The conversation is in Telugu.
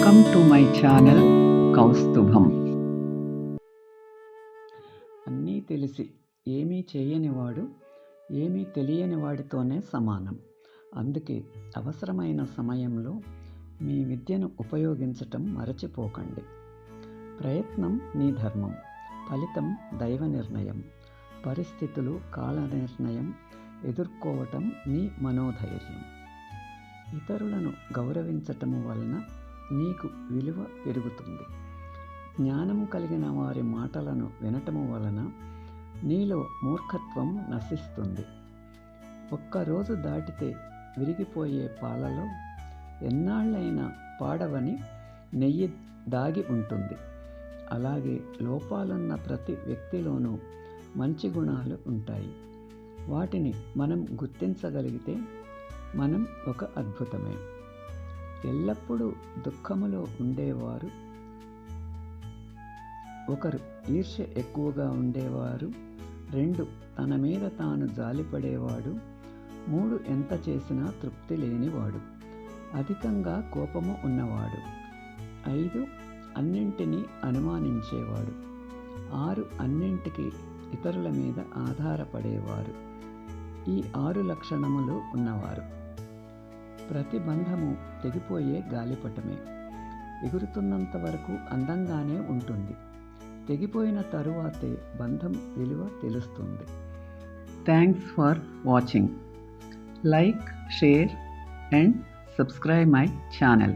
Welcome to my channel Kaustubham అన్నీ తెలిసి ఏమీ చేయనివాడు ఏమీ తెలియని వాడితోనే సమానం. అందుకే అవసరమైన సమయంలో మీ విద్యను ఉపయోగించటం మరచిపోకండి. ప్రయత్నం నీ ధర్మం ఫలితం దైవ నిర్ణయం. పరిస్థితులు కాల నిర్ణయం ఎదుర్కోవటం నీ మనోధైర్యం. ఇతరులను గౌరవించటము వలన నీకు విలువ పెరుగుతుంది. జ్ఞానం కలిగిన వారి మాటలను వినటము వలన నీలో మూర్ఖత్వం నశిస్తుంది. ఒక్కరోజు దాటితే విరిగిపోయే పాలలో ఎన్నాళ్ళైనా పాడవని నెయ్యి దాగి ఉంటుంది. అలాగే లోపాలున్న ప్రతి వ్యక్తిలోనూ మంచి గుణాలు ఉంటాయి. వాటిని మనం గుర్తించగలిగితే మనం ఒక అద్భుతమే. ఎల్లప్పుడూ దుఃఖములో ఉండేవారు. ఒకరు ఈర్ష్య ఎక్కువగా ఉండేవారు. రెండు తన మీద తాను జాలిపడేవాడు. మూడు ఎంత చేసినా తృప్తి లేనివాడు. అధికంగా కోపము ఉన్నవాడు. ఐదు అన్నింటినీ అనుమానించేవాడు. ఆరు అన్నింటికి ఇతరుల మీద ఆధారపడేవారు. ఈ ఆరు లక్షణములు ఉన్నవారు. ప్రతి బంధము తెగిపోయే గాలిపటమే. ఎగురుతున్నంత వరకు అందంగానే ఉంటుంది. తెగిపోయిన తరువాతే బంధం విలువ తెలుస్తుంది. Thanks for watching like share and subscribe my channel